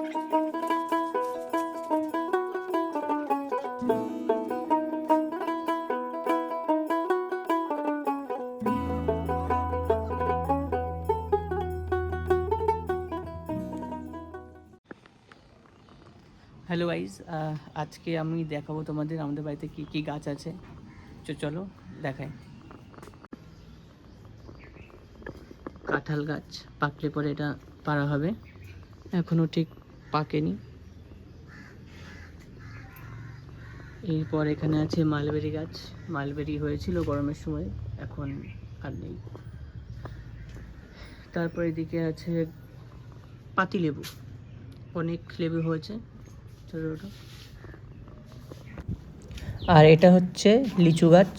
Hello guys আজকে আমি দেখাবো তোমাদের আমাদের বাড়িতে কি কি গাছ আছে। চলো, দেখাই। কাঁঠাল গাছ, পাকলে পরে এটা পাড়া হবে। এখনও ঠিক পাকেনি। এরপর এখানে আছে মালবেরি গাছ। মালবেরি হয়েছিল গরমের সময়, এখন আর নেই। তারপর এদিকে আছে পাতিলেবু। অনেক লেবু হয়েছে। ছোটো ছোটো। আর এটা হচ্ছে লিচু গাছ।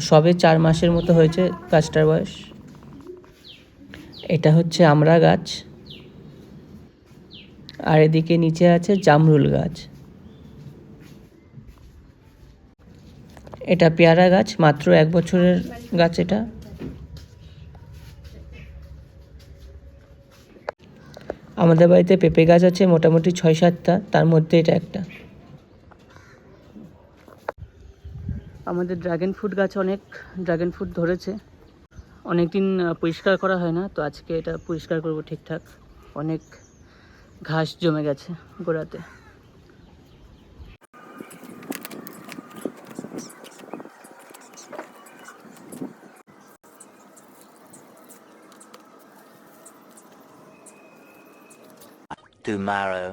সবে চার মাসের মতো হয়েছে গাছটার বয়স। এটা হচ্ছে আমরা গাছ। আর এদিকে নিচে আছে জামরুল গাছ। এটা পেয়ারা গাছ, মাত্র এক বছরের গাছ এটা। আমাদের বাড়িতে পেঁপে গাছ আছে মোটামুটি ছয় সাতটা, তার মধ্যে এটা একটা। আমাদের ড্রাগন ফ্রুট গাছ অনেক ড্রাগন ফ্রুট ধরেছে। অনেক দিন পরিষ্কার করা হয় না, তো আজকে এটা পরিষ্কার করব ঠিকঠাক। অনেক ঘাস জমে গেছে গোড়াতে tomorrow.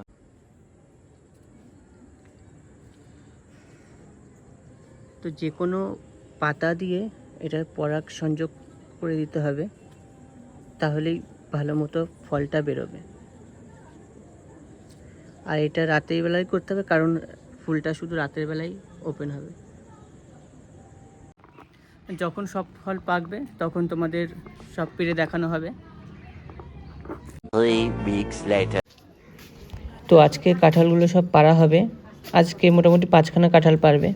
তো যে কোনো পাতা দিয়ে এটার পরাগ সংযোগ করে দিতে হবে তাহলেই ভালো মতো ফলটা বেরোবে আর এটা রাতের বেলায় করতে হবে কারণ ফুলটা শুধু রাতের বেলায় ওপেন হবে। যখন সব ফল পাকবে তখন তোমাদের সব পেরে দেখানো হবে. তো আজকে কাঁঠালগুলো সব পারা হবে। আজকে মোটামুটি পাঁচখানা কাঁঠাল পারবে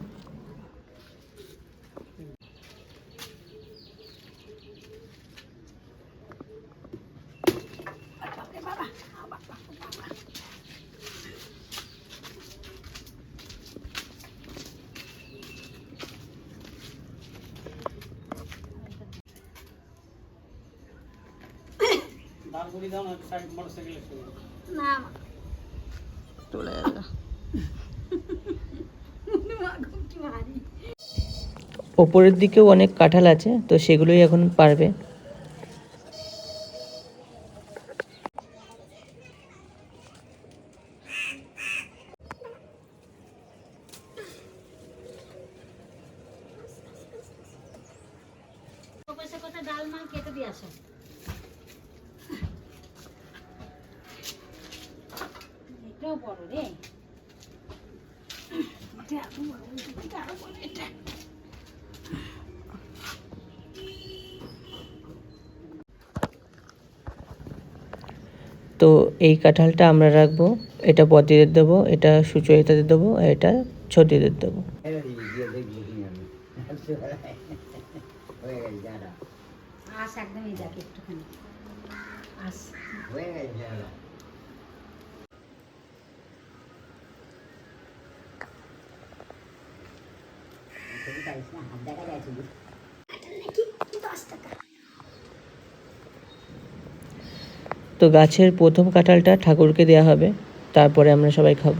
চলে ওপরের দিকেও অনেক কাঁঠাল আছে তো সেগুলোই এখন পারবে। ডাল মাল কেটে দিয়ে আসো। বড় রে। তো এই কাঁঠালটা আমরা রাখব এটা পদিদের দেবো এটা সুচরিতাদের দেবো আর এটা ছোটিদের দেবো। আস একদম এই যাক একটুখানি। আস। তো গাছের প্রথম কাঁঠালটা ঠাকুরকে দেওয়া হবে, তারপরে আমরা সবাই খাব।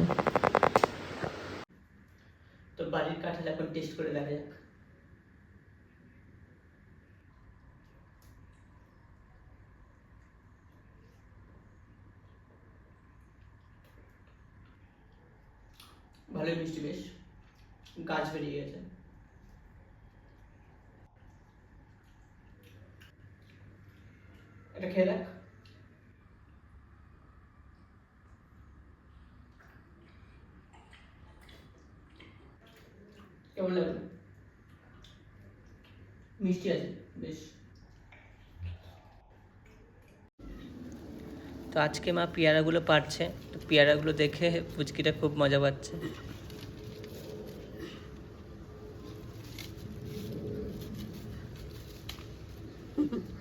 তো বাড়ির কাঁঠাল এখন টেস্ট করে দেখা যাক। ভালোই মিষ্টি বেশ, গাছ বেরিয়ে গেছে। এটা খেয়ে দেখ। কেমন লাগল? মিষ্টি আছে বেশ। তো আজকে মা পেয়ারাগুলো পারছে তো পেয়ারাগুলো দেখে পুচকিটা খুব মজা পাচ্ছে। না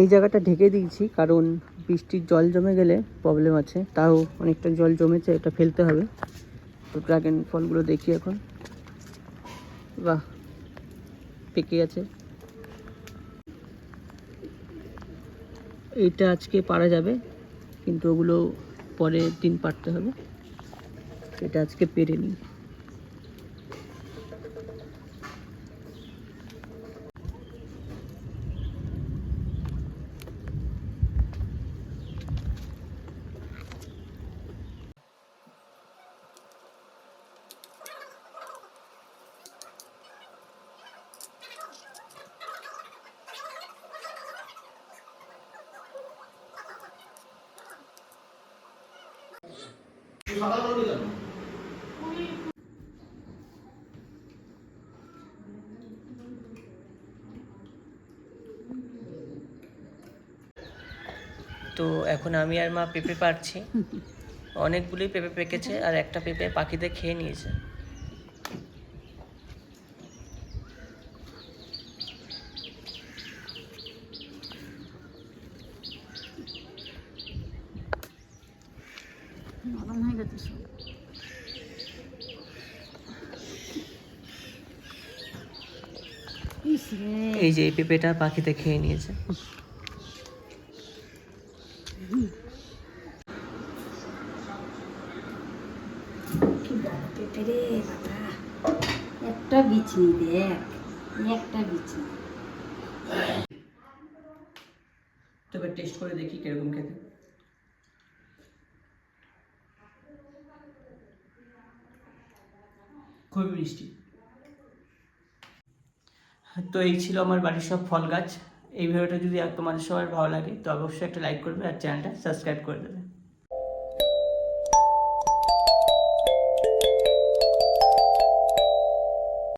এই জায়গাটা ঢেকে দিয়েছি, কারণ বৃষ্টির জল জমে গেলে প্রবলেম আছে। তাও অনেকটা জল জমেছে, এটা ফেলতে হবে। তো ড্রাগন ফলগুলো দেখি এখন। বাহ, পেকে আছে। এটা আজকে পারা যাবে, কিন্তু ওগুলো পরের দিন পারতে হবে। এটা আজকে পেরে নিই তো এখন আমি আর মা পেঁপে পারছি অনেকগুলোই পেঁপে পেকেছে আর একটা পেঁপে পাখিতে খেয়ে নিয়েছে। এই যে এই পেঁপেটা পাখিতে খেয়ে নিয়েছে। একটা বিছনি দেখ একটা বিছনি তবে টেস্ট করে দেখি কীরকম খেতে। খুবই মিষ্টি। তো এই ছিল আমার বাড়ির সব ফল গাছ। এই ভিডিওটা যদি তোমাদের সবার ভালো লাগে, তো অবশ্যই একটা লাইক করবে আর চ্যানেলটা সাবস্ক্রাইব করে দেবে।